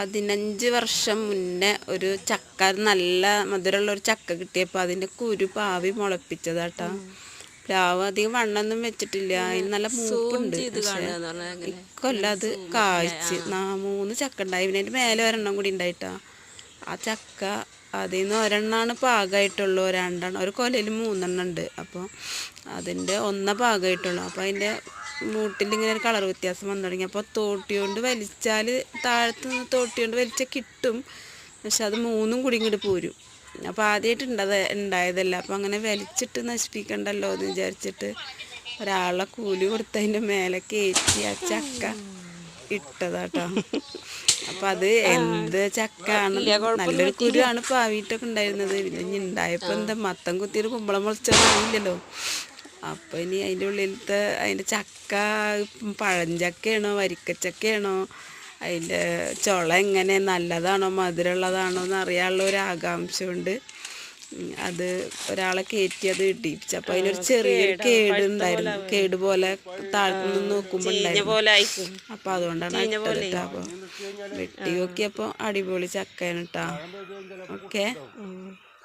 പതിനഞ്ച് വർഷം മുന്നേ ഒരു ചക്ക നല്ല മധുരമുള്ള ഒരു ചക്ക കിട്ടിയപ്പോൾ അതിന്റെ കുരു പാവി മുളപ്പിച്ചതാട്ടാ. പ്ലാവ് അധികം വണ്ണൊന്നും വെച്ചിട്ടില്ല. അതിന് നല്ല മൂപ്പുണ്ട്. ഇക്കൊല്ലം അത് കാഴ്ച നാ മൂന്ന് ചക്ക ഉണ്ടായി പിന്നെ അതിന്റെ മേലെ ഒരെണ്ണം കൂടി ഉണ്ടായിട്ടാ. ആ ചക്ക അതിൽ നിന്ന് ഒരെണ്ണമാണ് പാകമായിട്ടുള്ളൂ രണ്ടെണ്ണം ഒരു കൊലയിൽ മൂന്നെണ്ണം ഉണ്ട്. അപ്പോൾ അതിന്റെ ഒന്ന പാകമായിട്ടുള്ളൂ അപ്പോൾ അതിന്റെ മൂട്ടിൽ ഇങ്ങനെ ഒരു കളർ വ്യത്യാസം വന്നു തുടങ്ങി. അപ്പോൾ തോട്ടി കൊണ്ട് വലിച്ചാൽ താഴത്ത് നിന്ന് തോട്ടി കൊണ്ട് വലിച്ചാൽ കിട്ടും. പക്ഷെ അത് മൂന്നും കൂടി ഇങ്ങോട്ട് പോരും. അപ്പോൾ ആദ്യമായിട്ട് ഉണ്ടത് ഉണ്ടായതല്ല. അപ്പോൾ അങ്ങനെ വലിച്ചിട്ട് നശിപ്പിക്കണ്ടല്ലോ എന്ന് വിചാരിച്ചിട്ട് ഒരാളെ കൂലി കൊടുത്തതിന്റെ മേലെ കയറ്റി ആ ചക്ക ഇട്ടതാട്ടോ. അപ്പം അത് എന്ത് ചക്കാണ്? നല്ലൊരു കുരുവാണ് പാവിട്ടൊക്കെ ഉണ്ടായിരുന്നത്. പിന്നെ ഇനി ഉണ്ടായപ്പോൾ എന്താ മത്തം കുത്തിയൊരു കുമ്പളം മുളച്ചൊന്നും അപ്പൊ ഇനി അതിന്റെ ഉള്ളിലത്തെ അതിന്റെ ചക്ക പഴഞ്ചക്കയാണോ വരിക്കച്ചക്കയാണോ അതിന്റെ ചുള എങ്ങനെ നല്ലതാണോ മധുരമുള്ളതാണോ എന്ന് അറിയാനുള്ള ഒരു ആകാംക്ഷ ഉണ്ട് അത് ഒരാളെ കയറ്റി അത് ഇടിപ്പിച്ചു. അപ്പൊ അതിനൊരു ചെറിയ കേട് ഉണ്ടായിരുന്നു. കേട് പോലെ താഴത്തു നിന്ന് നോക്കുമ്പോ ഉണ്ടായിരുന്നു. അപ്പൊ അതുകൊണ്ടാണ് അപ്പൊ വെട്ടി നോക്കിയപ്പോ അടിപൊളി ചക്കയാണ് കേട്ടാ ഓക്കെ.